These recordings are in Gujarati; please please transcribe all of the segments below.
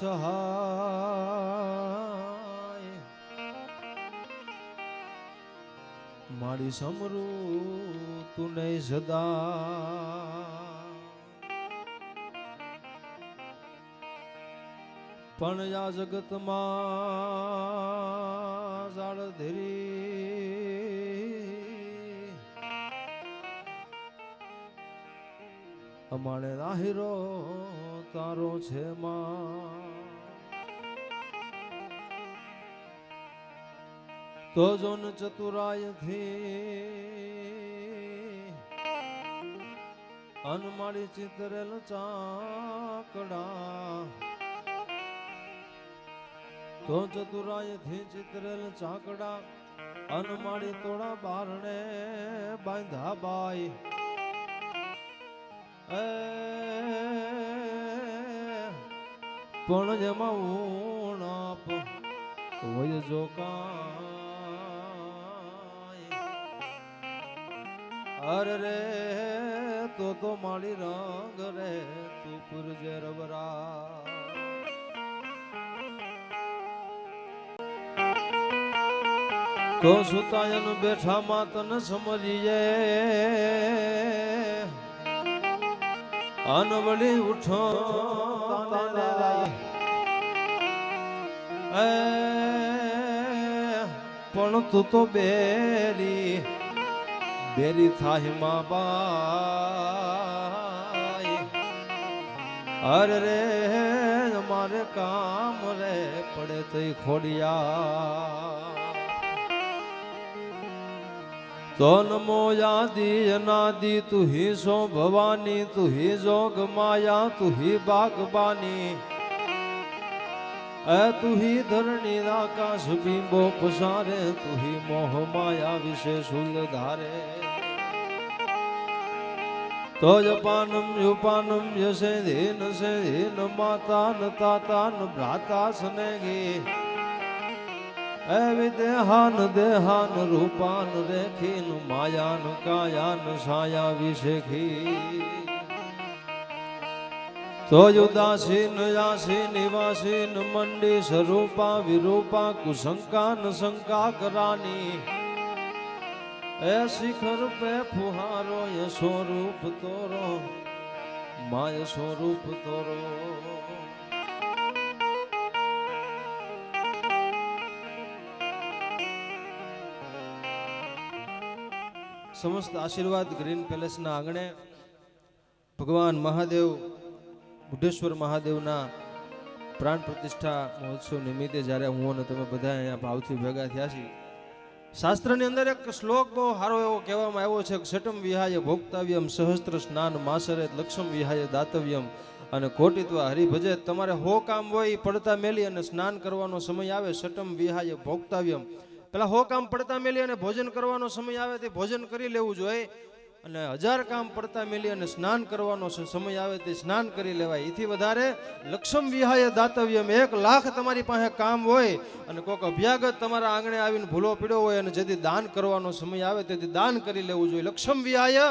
સહાય. મારી સમરું તું નહીં સદા. પણ આ જગતમાં જાળ ધીરી. અમારે રાહીરો તારો છે માં. તો જો ન ચતુરાયથી અન મારી ચિતરેલ ચાકડા તો ચતુરાયથી ચિતરેલ ચાકડા અનમાળી તોડા બારણે બાંધા બાઈ પણ જેમાં ઉણાપ હોય જો અરે રે, તો તો માળી રંગ રે, તું પુરજે રબરા. તો સુતાયન બેઠા માતન સમજીએ. અનવળી ઉઠો તાને પણ તું તો બેરી બેરી થાયમાં બાય અરે રે મારે કામ રે પડે તો ખોડિયા તો નમો યાદી અનાદી તું હી સો ભવાની તું હી જોગ માયા તું હી બાગબાની એ તું હી ધરણી આકાશ બિંબો પસારે તું હી મોહ માયા વિશે સુલ ધારે તો જપાનમ યુપાનમ યસે ધીન સે ધીન માતા ન તાતા ન ભ્રાતા સ્નેહી વિદેહાન દેહાન રૂપાન રેખીન માયાન કાયાન સાયા વિશેખી તો ઉદાસીન યાસી નિવાસીન મંડી સ્વરૂપા વિરૂપા કુશંકાન શંકા કરાની એ શિખર પે ફુહારો ય સ્વરૂપ તોરો માય સ્વરૂપ તોરો. સમસ્ત આશીર્વાદ ગ્રીન પેલેસના આંગણે ભગવાન મહાદેવ બુઢેશ્વર મહાદેવના પ્રાણ પ્રતિષ્ઠા મહોત્સવ નિમિત્તે જ્યારે હું અને તમે બધા અહીંયા ભાવથી ભેગા થયા છીએ શાસ્ત્રની અંદર એક શ્લોક બહુ સારો એવો કહેવામાં આવ્યો છે કે સટમ વિહાય ભોક્તવ્યમ સહસ્ત્ર સ્નાન માસરે લક્ષમ વિહાય દાતવ્યમ અને કોટિત્વ હરિભજે. તમારે હો કામ હોય પડતા મેલી અને સ્નાન કરવાનો સમય આવે સટમ વિહાય ભોક્તવ્યમ. પેલા હો કામ પડતા મેલી અને ભોજન કરવાનો સમય આવે, તે ભોજન કરી લેવું જોઈએ. અને હજાર કામ પડતા મેલી અને સ્નાન કરવાનો સમય આવે તે સ્નાન કરી લેવાય. એથી વધારે લક્ષમ વિહાય દાતવ્યમ. એક લાખ તમારી પાસે કામ હોય અને કોઈક અભ્યાગત તમારા આંગણે આવીને ભૂલો પીડ્યો હોય અને જેથી દાન કરવાનો સમય આવે તેથી દાન કરી લેવું જોઈએ. લક્ષમ વિહાય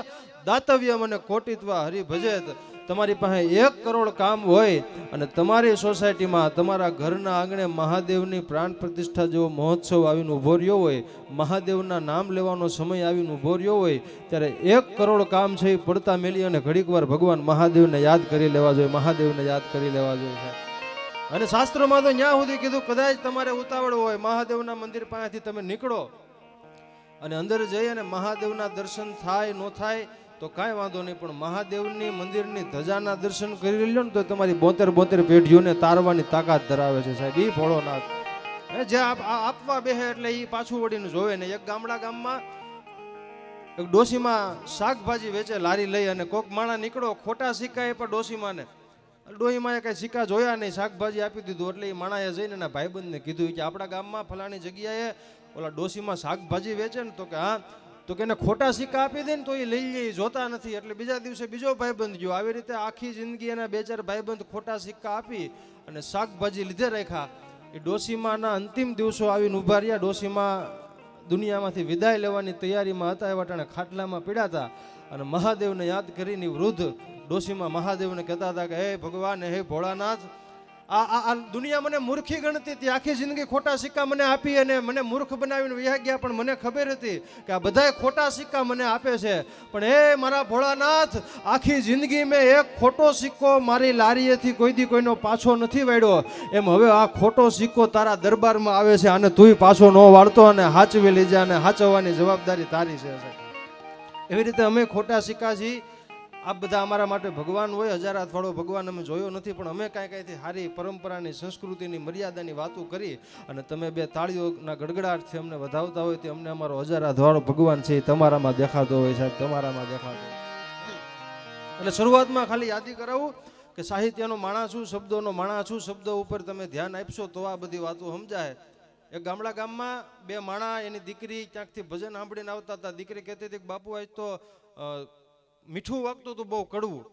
દાતવ્યમ અને કોટિત્વ હરિભજેત. તમારી પાસે એક કરોડ કામ હોય અને તમારી સોસાયટીમાં તમારા ઘરના આંગણે મહાદેવની પ્રાણ પ્રતિષ્ઠા જેવો મહોત્સવ આવીને ઊભો રહ્યો હોય, મહાદેવના નામ લેવાનો સમય આવીને ઊભો રહ્યો હોય, ત્યારે એક કરોડ કામ છે એ પડતા મેલી અને ઘડીક વાર ભગવાન મહાદેવને યાદ કરી લેવા જોઈએ, મહાદેવને યાદ કરી લેવા જોઈએ. અને શાસ્ત્રોમાં તો ત્યાં સુધી કીધું, કદાચ તમારે ઉતાવળ હોય, મહાદેવના મંદિર પાસેથી તમે નીકળો. અને અંદર જઈ અને મહાદેવના દર્શન થાય, ન થાય તો કાંઈ વાંધો નહીં, પણ મહાદેવની મંદિરની ધજાના દર્શન કરી લો ને તો તમારી બોતેર બોતેર પેઢીઓને તારવાની તાકાત ધરાવે છે સાહેબ. એ ભોળોનાથ. જે આપવા બેહે એટલે એ પાછું વળીને જોવે ને. એક ગામડા ગામમાં એક ડોશીમાં શાકભાજી વેચે, લારી લઈ અને કોક માણા નીકળો, ખોટા સિક્કા એ પણ ડોશીમાને ડોહીમાં કઈ સિક્કા જોયા નહીં, શાકભાજી આપી દીધું, એટલે એ માણાએ જઈને એના ભાઈબંધને કીધું કે આપણા ગામમાં ફલાણી જગ્યાએ ઓલા ડોશીમાં શાકભાજી વેચે ને તો કે હા તો કે એને ખોટા સિક્કા આપી દે ને તો એ લઈ લે જોતા નથી. એટલે બીજા દિવસે બીજો ભાઈબંધ ગયો. આવી રીતે આખી જિંદગી એના બે ચાર ભાઈબંધ ખોટા સિક્કા આપી અને શાકભાજી લીધે રાખ્યા. એ ડોશીમાના અંતિમ દિવસો આવીને ઊભા રહ્યા. ડોશીમાં દુનિયામાંથી વિદાય લેવાની તૈયારીમાં હતા. એવા ટાણે ખાટલામાં પીડાતા અને મહાદેવને યાદ કરીને વૃદ્ધ ડોસીમાં મહાદેવને કહેતા હતા કે, હે ભગવાન, હે ભોળાનાથ આ આ દુનિયા મને મૂર્ખી ગણતી હતી. આખી જિંદગી ખોટા સિક્કા મને આપી અને મને મૂર્ખ બનાવીને વ્યા ગયા. પણ મને ખબર હતી કે આ બધાય ખોટા સિક્કા મને આપે છે. પણ હે મારા ભોળાનાથ, આખી જિંદગી મેં એક ખોટો સિક્કો મારી લારીએથી કોઈ દી કોઈનો પાછો નથી વાળ્યો. એમ હવે આ ખોટો સિક્કો તારા દરબારમાં આવે છે અને તું પાછો ન વાળતો અને હાચવી લેજે અને હાચવવાની જવાબદારી તારી છે એવી રીતે અમે ખોટા સિક્કા છીએ આ બધા અમારા માટે ભગવાન હોય, હજાર અથવાડો ભગવાન અમે જોયો નથી, પણ અમે કાંઈ કાંઈથી સારી પરંપરાની, સંસ્કૃતિની મર્યાદાની વાતો કરી અને તમે બે તાળીઓના ગડગડાટથી અમને વધાવતા હોય તે અમને અમારો હજાર અથવાડો ભગવાન છે એ તમારામાં દેખાતો હોય સાહેબ, તમારામાં દેખાતો એટલે શરૂઆતમાં ખાલી યાદી કરાવું કે સાહિત્યનો માણા છું, શબ્દોનો માણા છું, શબ્દો ઉપર તમે ધ્યાન આપશો તો આ બધી વાતો સમજાય. એ ગામડા ગામમાં બે માણા, એની દીકરી ક્યાંકથી ભજન સાંભળીને આવતા હતા, દીકરી કહેતી હતી કે બાપુ આજ તો મીઠું વાગતું હતું બહુ કડવું.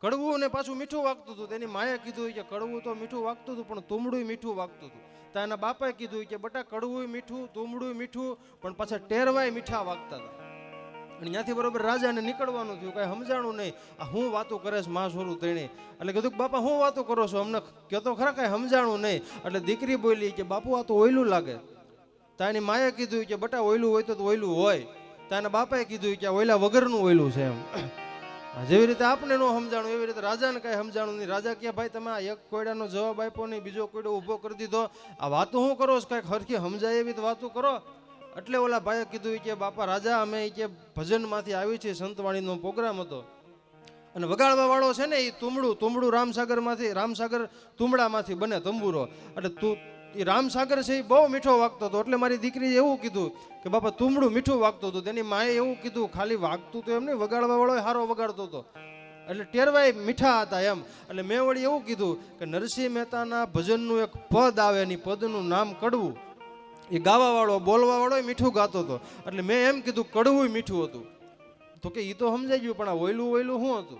કડવું ને પાછું મીઠું વાગતું હતું. તેની માએ કીધું કે કડવું તો મીઠું વાગતું હતું, પણ તુમડું મીઠું વાગતું હતું. તો એના બાપાએ કીધું કે બટા કડવું મીઠું તુમડું મીઠું, પણ પાછા ટેરવાય મીઠા વાગતા હતા. અને ત્યાંથી બરોબર રાજાને નીકળવાનું થયું, કાંઈ સમજાણું નહીં. આ હું વાતો કરે છે મા સોરું તેણી. એટલે કીધું કે, બાપા, હું વાતો કરો છો? અમને કહેતો ખરા કાંઈ સમજાણું નહીં. એટલે દીકરી બોલી કે, બાપુ, આ તો ઓયલું લાગે. તો એની માએ કીધું કે, બટા, ઓયલું હોય તો ઓયલું હોય. તા એના બાપાએ કીધું કે ઓયલા વગરનું ઓયલું છે એમ. જેવી રીતે આપણે ન સમજાણું, એવી રીતે રાજાને કાંઈ સમજાણું નહીં. રાજા કે ભાઈ, તમે આ એક કોયડાનો જવાબ આપ્યો નહીં, બીજો કોયડો ઊભો કરી દીધો. આ વાતો હું કરો છો? કાંઈક હરખી સમજાય એવી વાતો કરો. એટલે ઓલા ભાઈએ કીધું કે, બાપા, રાજા, અમે કે ભજનમાંથી આવી છીએ, સંતવાણીનો પ્રોગ્રામ હતો. અને વગાડવા વાળો છે ને એ તુમડું તુમડું રામસાગરમાંથી, રામસાગર તુમડામાંથી બને તંબુરો. એટલે તું એ રામસાગર છે એ બહુ મીઠો વાગતો હતો. એટલે મારી દીકરીએ એવું કીધું કે, બાપા, તુમડું મીઠું વાગતું હતું. તેની માએ એવું કીધું, ખાલી વાગતું તો એમ નહીં વગાડવા વાળો હારો વગાડતો હતો. એટલે ટેરવાય મીઠા હતા એમ. એટલે મેં વળી એવું કીધું કે, નરસિંહ મહેતાના ભજનનું એક પદ આવે, એની પદનું નામ કડવું. એ ગાવા વાળો બોલવા વાળો મીઠું ગાતો હતો. એટલે મેં એમ કીધું, કડવું મીઠું હતું. તો કે એ તો સમજાઈ ગયું, પણ આ ઓયલું ઓયલું શું હતું?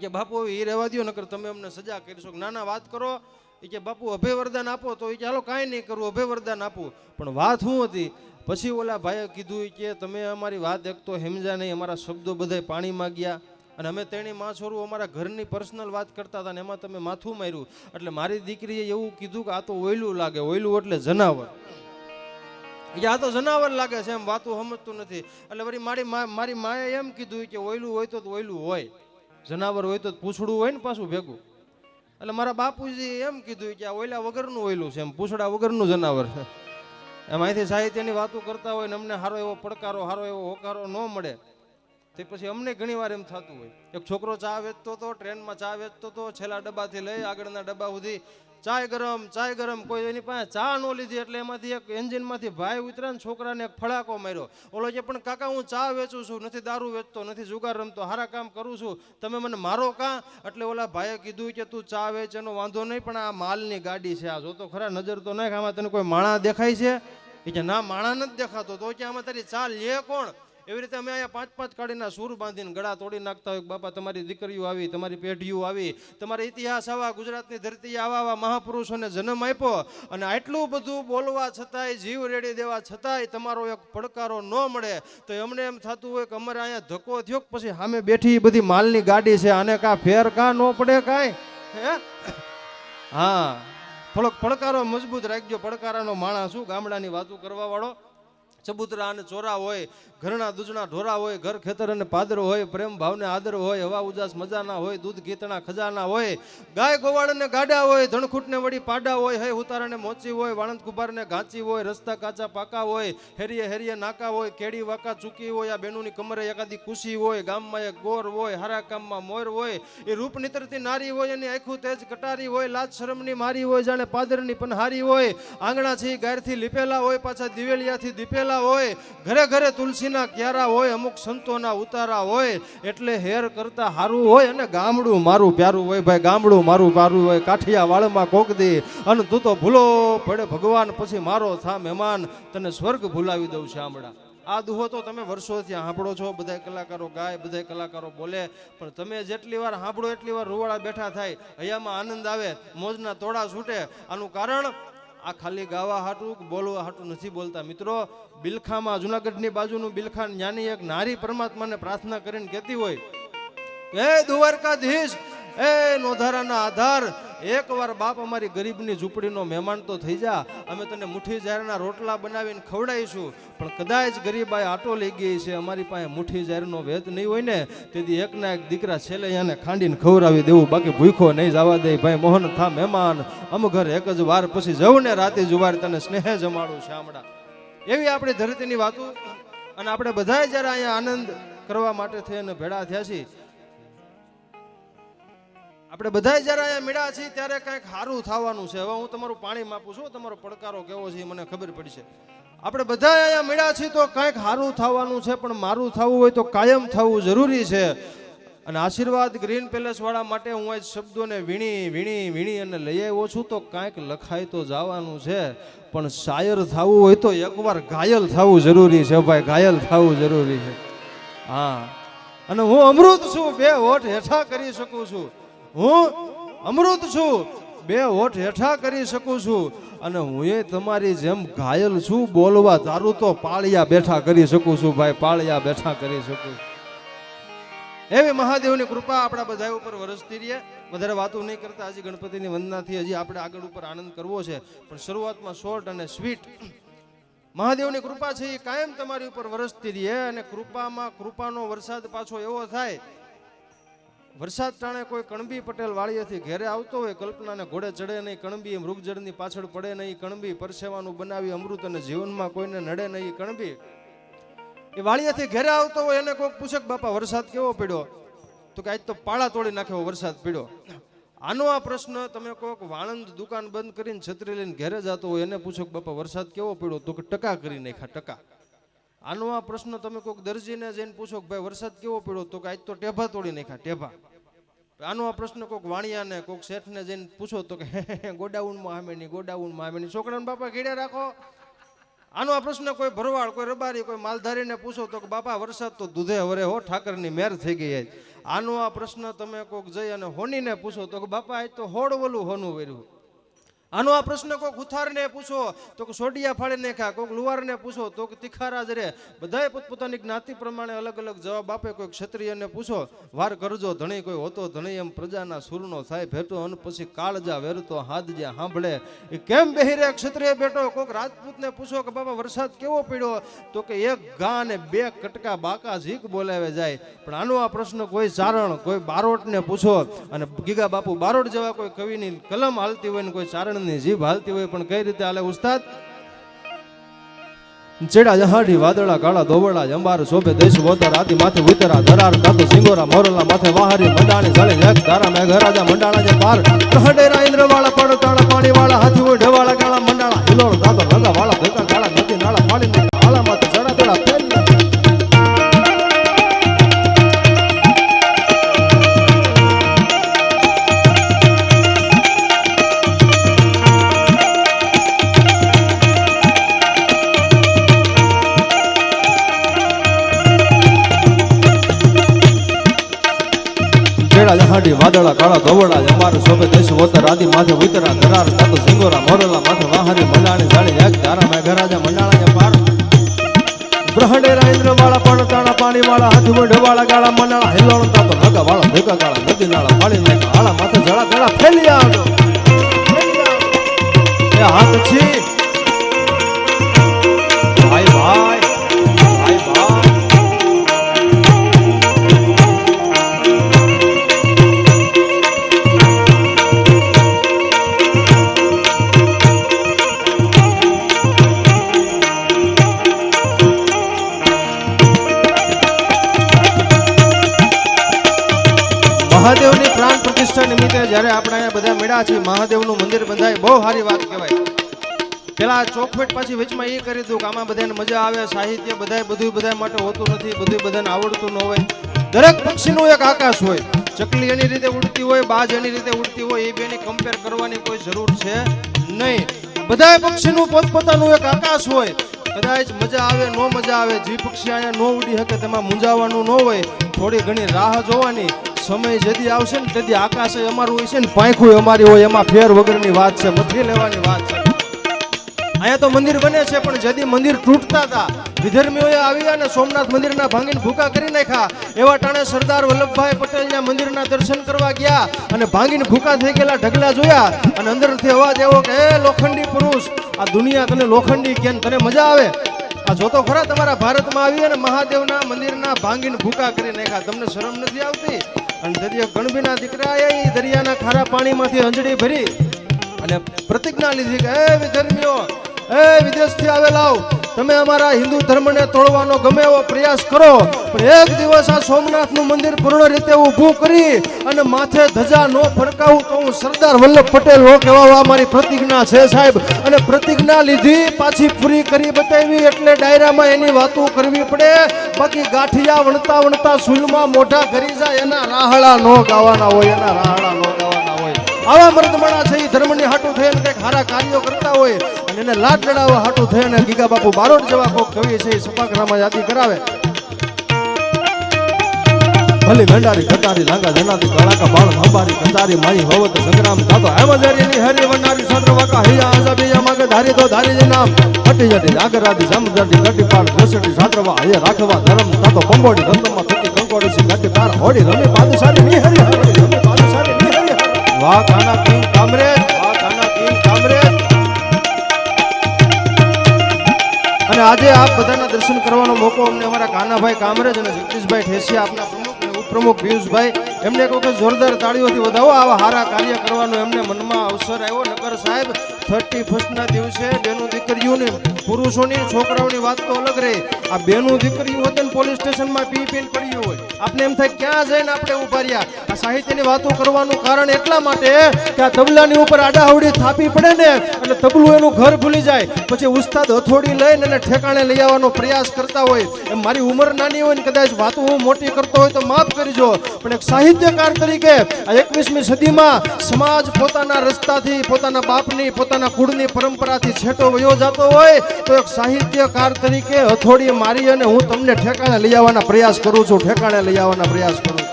કે, બાપુ એ રહેવા દો નકર તમે અમને સજા કરીશો. ના ના, વાત કરો એ કે, બાપુ અભયવરદાન આપો તો એ કે, હાલો, કાંઈ નહીં કરું અભયવરદાન આપું. પણ વાત શું હતી? પછી ઓલા ભાઈએ કીધું કે, તમે અમારી વાત એક તો સમજ્યા નહીં, અમારા શબ્દો બધાય પાણીમાં ગયા. અને અમે તેણી માં છોરું અમારા ઘરની પર્સનલ વાત કરતા હતા ને એમાં તમે માથું માર્યું. એટલે મારી દીકરીએ એવું કીધું કે, આ તો ઓયલું લાગે, ઓયલું એટલે જનાવર. કે, આ તો જનાવર લાગે છે, એમ વાતું સમજતું નથી. એટલે વળી મારી મારી માએ એમ કીધું કે, ઓયલું હોય તો ઓયલું હોય. જનાવર હોય તો પૂછડું હોય ને પાછું ભેગું. એટલે મારા બાપુજી એમ કીધું કે આ ઓયલા વગરનું ઓયલું છે, એમ પૂછડા વગરનું જનાવર છે. એમ અહીંથી સાહિત્યની વાતો કરતા હોય ને અમને સારો એવો પડકારો સારો એવો હોકારો ન મળે. તે પછી અમને ઘણી વાર એમ થતું હોય. એક છોકરો ચા વેચતો હતો ટ્રેનમાં ચા વેચતો હતો છેલ્લા ડબ્બાથી લઈ આગળના ડબ્બા સુધી ચાય ગરમ ચાય ગરમ, કોઈ એની પાસે ચા ન લીધી એટલે એમાંથી એક એન્જિનમાંથી ભાઈ ઉતર્યા ને છોકરાને એક ફળાકો માર્યો. ઓલો કે, પણ કાકા, હું ચા વેચું છું, નથી દારૂ વેચતો, નથી જુગાર રમતો, હારા કામ કરું છું. તમે મને મારો કાં? એટલે ઓલા ભાઈએ કીધું કે, તું ચા વેચ, એનો વાંધો નહીં, પણ આ માલની ગાડી છે આ. જો તો ખરા નજર તો નાખ, આમાં તને કોઈ માણા દેખાય છે? કે, ના, માણા નથી દેખાતો. તો કે, આમાં તારી ચા લે કોણ? એવી રીતે અમે અહીંયા પાંચ પાંચ કાઢીના સૂર બાંધીને ગળા તોડી નાખતા હોય બાપા, તમારી દીકરીઓ આવી, તમારી પેઢીઓ આવી, તમારા ઇતિહાસ આવા, ગુજરાતની ધરતી આવા આવા મહાપુરુષોને જન્મ આપ્યો અને આટલું બધું બોલવા છતાંય, જીવ રેડી દેવા છતાંય તમારો એક પડકારો ન મળે. તો એમને એમ થતું હોય કે અમારે અહીંયા ધક્કો થયો પછી સામે બેઠી બધી માલની ગાડી છે, આને કાં ફેર કાં ન પડે કાંઈ? હે? હા. થોડોક પડકારો મજબૂત રાખજો. પડકારાનો માણસ શું ગામડાની વાતો કરવા વાળો? ચબૂતરા અને ચોરા હોય ઘરના દૂધના ઢોરા હોય, ઘર ખેતર અને પાદર હોય, પ્રેમ ભાવને આદર હોય, હવા ઉજાસ મજાના હોય, દૂધ ગીતણા ખજાના હોય, ગાય ગોવાળને ગાડા હોય, ધણખૂટને વળી પાડા હોય હે ઉતારાને મોચી હોય, વાણંદ કુભારને ઘાંચી હોય, રસ્તા કાચા પાકા હોય, હેરીએ હેરીએ નાકા હોય, કેડી વાકા ચૂકી હોય, આ બેનુની કમરે એકાદી કુશી હોય, ગામમાં એક ગોર હોય, હારા કામમાં મોર હોય, એ રૂપ નીતરતી નારી હોય, એની આખું તેજ કટારી હોય, લાજ શરમની મારી હોય, જાણે પાદરની પનહારી હોય, આંગણાથી ગાયરથી લીપેલા હોય, પાછા દિવેલિયાથી દીપેલા હોય? ઘરે ઘરે તુલસીના ક્યારા હોય? અમુક સંતોના ઉતારા હોય? એટલે હેર કરતા સારું હોય અને ગામડું મારું પ્યારું હોય ભાઈ, ગામડું મારું પ્યારું હોય. કાઠિયા વાળમાં કોક દે, અને તું તો ભૂલો પડે ભગવાન, પછી મારો થા મહેમાન, તને સ્વર્ગ ભૂલાવી દઉં છે આમડા આ દુહો તો તમે વર્ષોથી સાંભળો છો, બધા કલાકારો ગાય, બધા કલાકારો બોલે, પણ તમે જેટલી વાર સાંભળો એટલી વાર રૂવાળા બેઠા થાય હૈયામાં આનંદ આવે, મોજના તોડા છૂટે. આનું કારણ આ ખાલી ગાવા હાટું બોલવા હાટું નથી બોલતા. મિત્રો, બિલખામાં, જુનાગઢની બાજુનું બિલખા જ્ઞાની એક નારી પરમાત્માને પ્રાર્થના કરીને કહેતી હોય, હે દ્વારકાધીશ એ નોધારાના આધાર એકવાર બાપ અમારી ગરીબની ઝૂંપડીનો મહેમાન તો થઈ જા, અમે તને મુઠ્ઠી ઝારના રોટલા બનાવીને ખવડાવીશું. પણ કદાચ ગરીબાઈ આટો લઈ ગઈ છે, અમારી પાસે મુઠ્ઠી ઝારનો વેત નહીં હોય ને, તેથી એકના એક દીકરા છેલ્લે એને ખાંડીને ખવડાવી દેવું, બાકી ભૂખો નહીં જવા દે. ભાઈ મોહન, થા મહેમાન, અમ ઘર એક જ વાર પછી જવું ને રાતે જુવાર તને સ્નેહ જમાડું શામડા એવી આપણી ધરતીની વાતો. અને આપણે બધાય જ્યારે અહીંયા આનંદ કરવા માટે થઈને ભેળા થયા છીએ આપણે બધાય જ્યારે અહીંયા મેળા છીએ ત્યારે કાંઈક સારું થવાનું છે. હવે હું તમારું પાણી માપું છું, તમારો પડકારો કેવો છે મને ખબર પડી છે. આપણે બધા અહીંયા મેળા છીએ તો કાંઈક સારું થવાનું છે, પણ મારું થવું હોય તો કાયમ થવું જરૂરી છે. અને આશીર્વાદ ગ્રીન પેલેસ વાળા માટે હું આજ શબ્દોને વીણી વીણી વીણી અને લઈ આવ્યો છું તો કાંઈક લખાય તો જવાનું છે. પણ શાયર થવું હોય તો એકવાર ઘાયલ થવું જરૂરી છે ભાઈ, ઘાયલ થવું જરૂરી છે. હા. અને હું અમૃત છું, બે હોઠ હેઠા કરી શકું છું. હું અમૃત છું. બે હોઠ હેઠા કરી શકું છું. અને હું એ તમારી જેમ ઘાયલ છું બોલવા તારું તો પાળિયા બેઠા કરી શકું છું ભાઈ, પાળિયા બેઠા કરી શકું. એવી મહાદેવની કૃપા આપણા બધા ઉપર વરસતી રહે. વધારે વાતો નહીં કરતા. હજી ગણપતિની વંદનાથી હજી આપણે આગળ ઉપર આનંદ કરવો છે. પણ શરૂઆતમાં શોર્ટ અને સ્વીટ મહાદેવની કૃપા છે એ કાયમ તમારી ઉપર વરસતી રહે અને કૃપામાં કૃપાનો વરસાદ પાછો એવો થાય વરસાદ ટાણે કોઈ કણબી પટેલ વાળીએથી ઘેરે આવતો હોય, કલ્પનાને ઘોડે ચડે નહીં, કણબી મૃગજળની પાછળ પડે નહીં, કણબી પરસેવાનું બનાવી અમૃત અને જીવનમાં કોઈને નડે નહીં, કણબી. એ વાળીએથી ઘેરે આવતો હોય, એને કોઈક પૂછે બાપા, વરસાદ કેવો પડ્યો? તો કે આજ તો પાળા તોડી નાખ્યો વરસાદ પડ્યો. આનો આ પ્રશ્ન તમે કોઈક વાણંદ દુકાન બંધ કરીને છત્રી લઈને ઘેરે જતો હોય, એને પૂછો બાપા, વરસાદ કેવો પડ્યો? તો કે ટકા કરી નાખ્યા, ટકા. આનો આ પ્રશ્ન તમે કોઈક દરજીને જઈને પૂછો કે ભાઈ વરસાદ કેવો પડ્યો? તો કે આજ તો ટેભા તોડી નાખ્યા, ટેભા. આનો આ પ્રશ્ન કોઈક વાણિયાને, કોઈક શેઠને જઈને પૂછો તો કે ગોડાઉનમાં આમે નહીં, ગોડાઉનમાં આમે નહીં. છોકરાને બાપા ઘેડ્યા રાખો. આનો આ પ્રશ્ન કોઈ ભરવાડ, કોઈ રબારી, કોઈ માલધારીને પૂછો તો કે, બાપા, વરસાદ તો દૂધે વરે હો, ઠાકરની મેર થઈ ગઈ આજ. આનો આ પ્રશ્ન તમે કોઈક જઈ અને હોનીને પૂછો તો કે, બાપા, આજ તો હોડ વલું હોનું વર્યું. આનો આ પ્રશ્ન કોઈક ઉથારને પૂછો, તો સોડિયા ફાડી નાખ્યા કોઈક લુવારને પૂછો, તો તિખારા રે બધાએ પોતપોતાની જ્ઞાતિ પ્રમાણે અલગ અલગ જવાબ આપે, કોઈક ક્ષત્રિયને પૂછો, વાર કરજો, ધણી કોઈ હોતો ધણી એમ પ્રજાના સુરનો થાય ભેટો અને પછી કાળજા વેરતો હાથ જ્યાં સાંભળે એ કેમ બેહી ક્ષત્રિય બેટો? કોઈક રાજપૂતને પૂછો કે, બાબા, વરસાદ કેવો પડ્યો? તો કે, એક ગા ને બે કટકા બાકા ઝીક બોલાવે જાય. પણ આનો આ પ્રશ્ન કોઈ ચારણ, કોઈ બારોટને પૂછો. અને ગીગા બાપુ બારોટ જેવા કોઈ કવિની કલમ હાલતી હોય ને કોઈ ચારણની જીભ હાલતી હોય પણ કઈ રીતે હાલે ઉસ્તાદ? ચેડા જહાડી, વાદળા, કાળા દોવડા જંબાર, શોભે દેશ વોતર આદિ માથે ઉતરા, ધરાર, કાતો સિંગોરા મોરલા માથે વાહરી મંડાણી જાળી જગ તારા મેઘરાજા મંડાણા જે પાર. રહડેરા ઇન્દ્રવાળા, પડતાળા પાણી વાળા હાથી હોય, ઢવાળા કાળા મંડાણા હિલોળ દાતો રંગા વાળા જહાડી વાદળા, કાળા ધોવડા જમાર શોભે દેશ. વોતર આદિ માથે ઉતરા, ધરાર કાતો સિંગોરા, મોરલા, માથે વાહરી મંડાણી જાળી જગ તારા મેઘરાજા મંડાણા જે પાર. ગ્રહણેરા ઇન્દ્ર વાળા પણ તાણા પાણી વાળા હાથ મોઢ વાળા ગાળા મંડાળા હિલોણ, તાતો નગા વાળા ભેગા ગાળા નદી નાળા પાણી નાખા હાળા માથે જળા ગળા ફેલી આવજો એ હાથ છી. બધા છીએ મહાદેવનું મંદિર બંધાય. બહુ સારી વાત કહેવાય. પેલા ચોખવટ પાછી વચમાં એ કરી દઉં કે આમાં બધાને મજા આવે, સાહિત્ય બધાય બધું બધા માટે હોતું નથી બધું બધાને આવડતું ન હોય. દરેક પક્ષીનું એક આકાશ હોય. ચકલી એની રીતે ઉડતી હોય, બાજ એની રીતે ઉડતી હોય, એ બેની કમ્પેર કરવાની કોઈ જરૂર છે નહીં. બધાય પક્ષીનું પોતપોતાનું એક આકાશ હોય. કદાચ મજા આવે, નો મજા આવે, જે પક્ષી અહીંયા નો ઉડી શકે તેમાં મૂંઝાવાનું ન હોય. થોડી ઘણી રાહ જોવાની. સમય જેથી આવશે ને તેથી આકાશ અમારું હોય છે ને પાંખું અમારી હોય, એમાં ફેર વગરની વાત છે મથી લેવાની વાત છે. અહીંયા તો મંદિર બને છે, પણ જેથી મંદિર તૂટતા હતા. વિધર્મીઓએ આવી અને સોમનાથ મંદિરના ભાંગીને ભૂકા કરી નાખ્યા. એવા ટાણે સરદાર વલ્લભભાઈ પટેલના મંદિરના દર્શન કરવા ગયા અને ભાંગીને ભૂકા થઈ ગયેલા ઢગલા જોયા અને અંદરથી અવાજ એવો કે, એ લોખંડી પુરુષ, આ દુનિયા તને લોખંડી કેમ? તને મજા આવે? આ જોતો ખરા તમારા ભારતમાં આવી અને મહાદેવના મંદિરના ભાંગીને ભૂકા કરી નાખ્યા. તમને શરમ નથી આવતી? અને દરિયો ગણબીના દીકરા એ દરિયાના ખારા પાણીમાંથી અંજળી ભરી અને પ્રતિજ્ઞા લીધી કે એ વિધર્મીઓ એ વિદેશથી આવેલાઓ તમે અમારા હિન્દુ ધર્મને તોડવાનો ગમે એવો પ્રયાસ કરો, પણ એક દિવસ આ સોમનાથનું મંદિર પૂર્ણ રીતે ઊભું કરી અને માથે ધજા ન ફરકાવું તો હું સરદાર વલ્લભ પટેલ હો કહેવા મારી પ્રતિજ્ઞા છે સાહેબ. અને પ્રતિજ્ઞા લીધી, પાછી પૂરી કરી બતાવી, એટલે ડાયરામાં એની વાતો કરવી પડે. બાકી ગાંઠિયા વણતા વણતા સુલમાં મોઢા કરી જાય, એના રાહળા નો ગાવાના હોય, એના રાહળા નો ગાવાના આવા મર્દમણા છે એ ધર્મની હાટું થઈને કંઈક સારા કાર્યો કરતા હોય અને એને લાટ લડાવવા હાટું થઈને ગીગા બાપુ બારોટ જેવા કોક કવિ છે એ સપાકરામાં યાદી કરાવે. ભલી ભંડારી કટારી લાંગા જનાતી કળાકા બાળ અંબારી કચારી, માઈ, હોવત, સંગ્રામ થાતો હેમજરીની હરી વનારી સત્ર વાકા, હિયા આઝાબી યમાગે ધારી તો ધારી જે નામ. હટી જટી જાગરાતી સમજાતી કટી પાડ, ઘોસટી સાત્રવા હે રાખવા, ધરમ થાતો પંબોડી ધંધમાં થતી કંકોડી સી કટી પાર હોડી રમી, પાદુસારી, ની હરી હરી, રમે, પાદુસારી. ની વાહ કાના કિંગ કામરેજ વાહ કાના કિંગ કામરેજ અને આજે આપ બધાના દર્શન કરવાનો મોકો અમને અમારા કાનાભાઈ કામરેજ અને જગદીશભાઈ ઠેસિયા આપના પ્રમુખ અને ઉપપ્રમુખ પિયુષભાઈ, એમને એક કે જોરદાર તાળીઓથી વધાવો. આવા સારા કાર્ય કરવાનો એમને મનમાં અવસર આવ્યો નગર સાહેબ થર્ટી ફર્સ્ટના દિવસે બેનું દીકરીઓને, પુરુષોની છોકરાઓની વાત તો અલગ રહે. આ બેનું દીકરીઓ હોય ને પોલીસ સ્ટેશનમાં પી પીને પડ્યું હોય. આપણે એમ થાય ક્યાં જઈને આપણે ઊભા રહ્યા? આ સાહિત્યની વાતો કરવાનું કારણ એટલા માટે કે આ તબલાની ઉપર આડાહવડી થાપી પડે ને, એટલે તબલું એનું ઘર ભૂલી જાય. પછી ઉસ્તાદ હથોડી લઈને એને ઠેકાણે લઈ આવવાનો પ્રયાસ કરતા હોય. એમ મારી ઉંમર નાની હોય ને કદાચ વાતો હું મોટી કરતો હોય તો માફ કરજો. પણ એક સાહિત્યકાર તરીકે આ એકવીસમી સદીમાં સમાજ પોતાના રસ્તાથી, પોતાના બાપની, પોતાના કુળની પરંપરાથી છેટો વયો જતો હોય, તો એક સાહિત્યકાર તરીકે હથોડી મારી અને હું તમને ઠેકાણે લઈ આવવાના પ્રયાસ કરું છું, ઠેકાણે લઈ આવવાના પ્રયાસ કરું છું.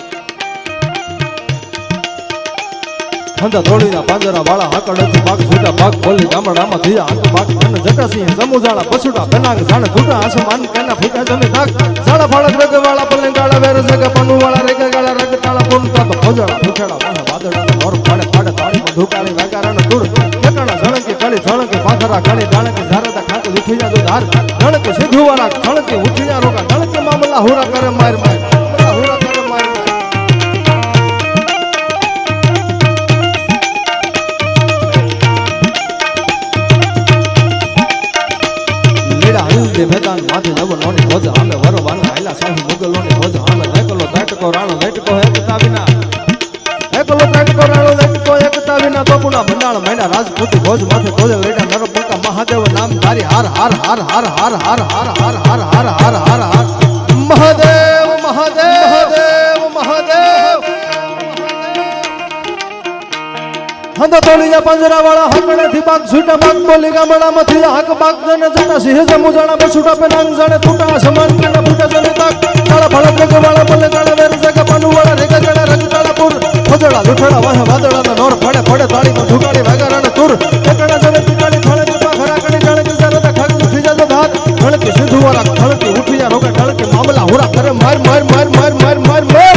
ધોળીના પાંજરા વાળા હાકડ હાકડથી ભાગ છૂટા ભાગ બોલી ગામડામાં થયા આંક ભાગ અને જટાસિંહ, સમુજાળા, પછુટા પેનાંગ જાણે તૂટા આસમાન, કેના ફૂટા જમે નાક જાડા ફાળક રગ વાળા પલ્લે ગાળા વેર, જગ પનુ વાળા રેગ ગાળા રગ તાળા પૂનતા તો ખોજડા ફૂટાળા વાદળા, મોર, ફાડે ફાડે તાળીમાં ધુકાળી વાગારાને ઝણકે કાળી ઝણકે પાથરા કાળી ડાળકે ઝારદા ખાક ઉઠી જા દો ધાર. ઝણકે સિદ્ધુ વાળા ઝણકે ઉઠી જા રોકા ઝણકે મામલા હોરા કરે, માર માર. ભોજ માથે ભોજ લેડા નરપંકા મહાદેવ નામ હાર હાર હાર હાર હાર હાર હાર હાર હાર. હંદ તોલીયા પાંજરા વાળા હકડે થી બાગ છૂટા બાગ બોલી ગામડા માંથી હક બાગ, જને જતા સિંહ જમુ જાણા પર છૂટા પે નાંગ જાણે તૂટા સમાન કને ફૂટા જને તાક. કાળા ફળ જગ વાળા બોલે, કાળા વેર જગ પાનુ વાળા રેગ જણે રગ કાળા પુર. ખોજડા લુઠડા વાહ વાદળા ને નોર, ફડે ફડે તાળી માં ઢુકાડી વાગારણ તુર. એકડા જને પિટાડી ફળે તુપા ખરા કણી જાણે કે જરા ખગ ઉઠી જાજો ધાત ખળકી સીધું વાળા ખળકી ઉઠી જા રોકે ખળકી મામલા, હુરા, કરે, માર માર માર માર માર માર માર.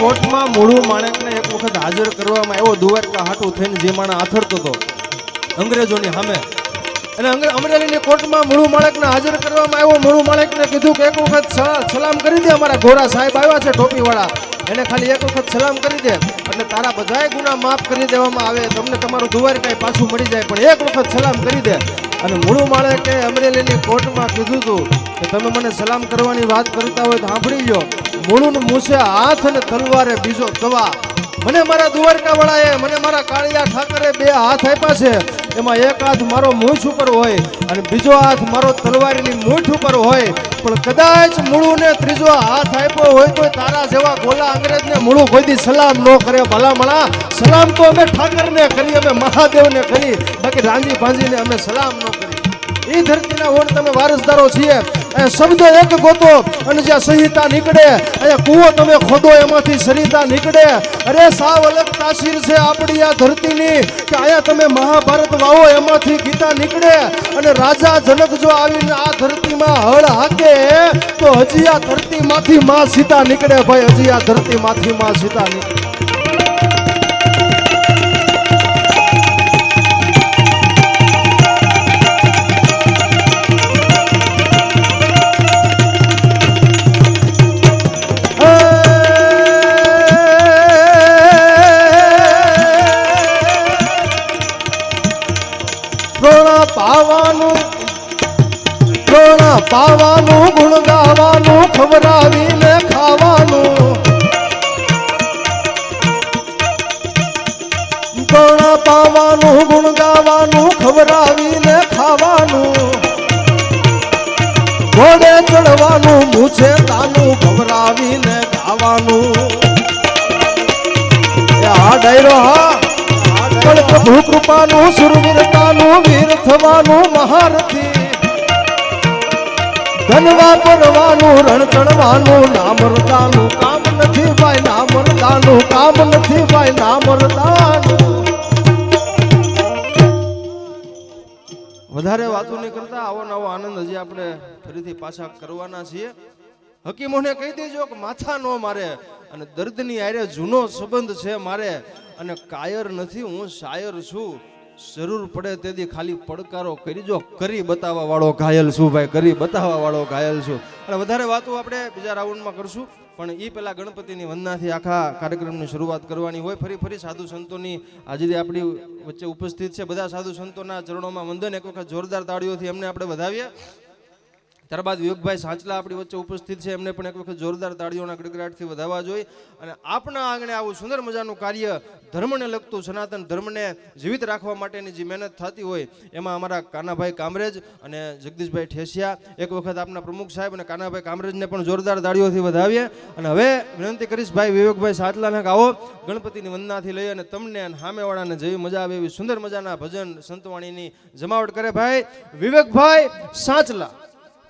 કોર્ટમાં મૂળું માણેકને એક વખત હાજર કરવામાં આવ્યો દુવારકા હાટું થઈને જે માણસ આથડતો હતો, અંગ્રેજોની સામે. અને અમરેલીની કોર્ટમાં મૂળું માણેકને હાજર કરવામાં આવ્યો. મૂળું માણેકને કીધું કે એક વખત સલામ કરી દે અમારા ગોરા સાહેબ આવ્યા છે ટોપીવાળા. એને ખાલી એક વખત સલામ કરી દે એટલે તારા બધાય ગુના માફ કરી દેવામાં આવે. તમને તમારું દ્વારકા પાછું મળી જાય, પણ એક વખત સલામ કરી દે. અને મૂળું માણેકે અમરેલીની કોર્ટમાં કીધું હતું કે તમે મને સલામ કરવાની વાત કરતા હોય તો સાંભળી લો મૂળું મૂસે હાથ અને તલવારે બીજો તવા મને મારા દ્વારકાવાળાએ, મને મારા કાળિયા ઠાકરે બે હાથ આપ્યા છે. એમાં એક હાથ મારો મૂછ ઉપર હોય અને બીજો હાથ મારો તલવારીની મૂઠ ઉપર હોય. પણ કદાચ મૂળને ત્રીજો હાથ આપ્યો હોય તો તારા જેવા ગોલા અંગ્રેજને મૂળું કોઈ દી સલામ ન કરે. ભલામણા, સલામ તો અમે ઠાકરને કરી, અમે મહાદેવને કરી. બાકી રાંજી ભાંજીને અમે સલામ ન કરી. એ ધરતીના ઓણ તમે વારસદારો છીએ. શબ્દ એક ગોતો અને જ્યાં સંહિતા નીકળે, અહીંયા કૂવો તમે ખોદો, એમાંથી સરિતા નીકળે. અરે સાવ અલગ તાસીર છે આપણી આ ધરતીની, કે અહીંયા તમે મહાભારત વાવો, એમાંથી ગીતા નીકળે. અને રાજા જનક જો આવીને આ ધરતીમાં હળ હાકે, તો હજી આ ધરતીમાંથી માં સીતા નીકળે. ભાઈ, હજી આ ધરતીમાંથી માં સીતા નીકળે. પાવાનું, ગુણ ગાવાનું, ખવડાવીને ખાવાનું. પ્રોણા પાવાનું, ગુણ ગાવાનું, ખવડાવીને ખાવાનું. ઘોડે ચડવાનું, મૂછે તાનું, ખવડાવીને એ આ ડાયરો, હા. પણ પ્રભુ કૃપાનું સુરવીરતાનું, વીર થવાનું, મહારથી ધન પરવાનું રણ ચડવાનું, નામ રતાનું કામ નથી ભાઈ, નામ રતાનું કામ નથી ભાઈ, નામ રતાનું વધારે વાતો નહીં કરતા, આવો નવો આનંદ હજી આપણે ફરીથી પાછા કરવાના છીએ. હકીમોને કહી દેજો કે માથા નો મારે અને દર્દની આરે જૂનો સંબંધ છે મારે અને કાયર નથી, હું શાયર છું. જરૂર પડે તેથી ખાલી પડકારો કરીજો કરી બતાવવા વાળો ઘાયલ છું ભાઈ, કરી બતાવવા વાળો ઘાયલ છું. અને વધારે વાતો આપણે બીજા રાઉન્ડમાં કરશું, પણ એ પહેલાં ગણપતિની વંદનાથી આખા કાર્યક્રમની શરૂઆત કરવાની હોય. ફરી ફરી સાધુ સંતોની આજે આપણી વચ્ચે ઉપસ્થિત છે, બધા સાધુ સંતોના ચરણોમાં વંદન એક વખત જોરદાર તાળીઓથી એમને આપણે વધાવીએ. ત્યારબાદ વિવેકભાઈ સાંચલા આપણી વચ્ચે ઉપસ્થિત છે. એમને પણ એક વખત જોરદાર તાળીઓના ગડગડાટથી વધાવવા જોઈએ અને આપના આંગણે આવું સુંદર મજાનું કાર્ય ધર્મને લગતું સનાતન ધર્મને જીવિત રાખવા માટેની જે મહેનત થતી હોય, એમાં અમારા કાનાભાઈ કામરેજ અને જગદીશભાઈ ઠેસિયા એક વખત આપના પ્રમુખ સાહેબ અને કાનાભાઈ કામરેજને પણ જોરદાર તાળીઓથી વધાવીએ. અને હવે વિનંતી કરીશ ભાઈ, વિવેકભાઈ સાંચલાને આવો ગણપતિની વંદનાથી લઈ અને તમને અને સામેવાળાને જેવી મજા આવે એવી સુંદર મજાના ભજન સંતવાણીની જમાવટ કરે. ભાઈ, વિવેકભાઈ સાંચલા.